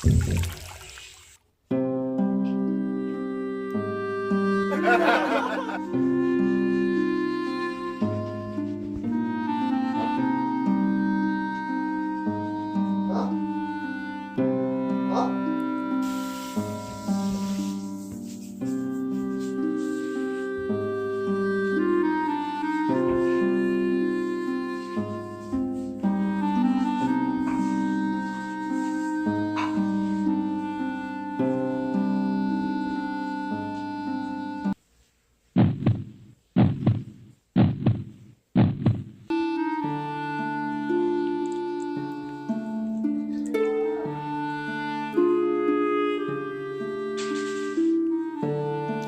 Ha ha ha!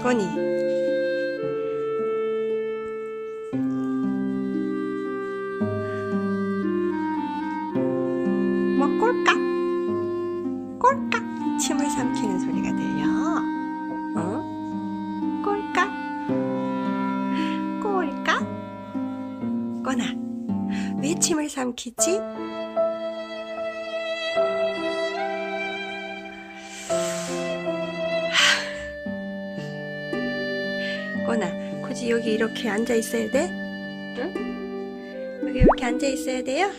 건이 뭐 꼴깍 꼴깍 침을 삼키는 소리가 들려 어? 꼴깍 꼴깍 건아 왜 침을 삼키지? 거나 굳이 여기 이렇게 앉아 있어야 돼? 응? 여기 이렇게 앉아 있어야 돼요?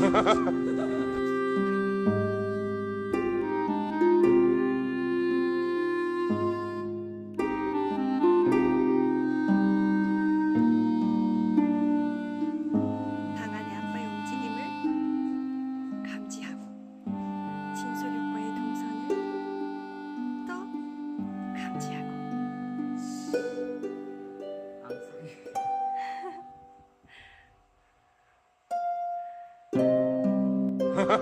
꼬나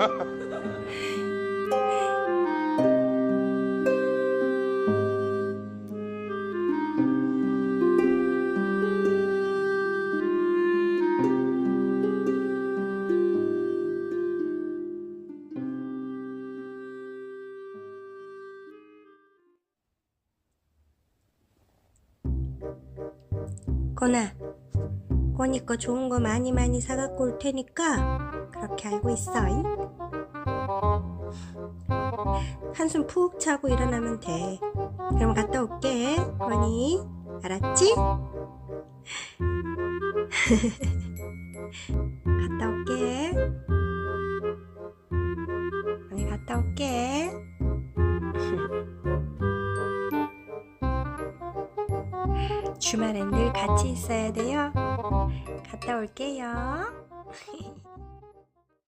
꼬니 거 좋은 거 많이 많이 사갖고 올 테니까 그렇게 알고 있어 잉? 한숨 푹 자고 일어나면 돼 그럼 갔다 올게 꼬니 알았지? 갔다 올게 꼬니 갔다 올게 주말엔 늘 같이 있어야 돼요. 갔다 올게요.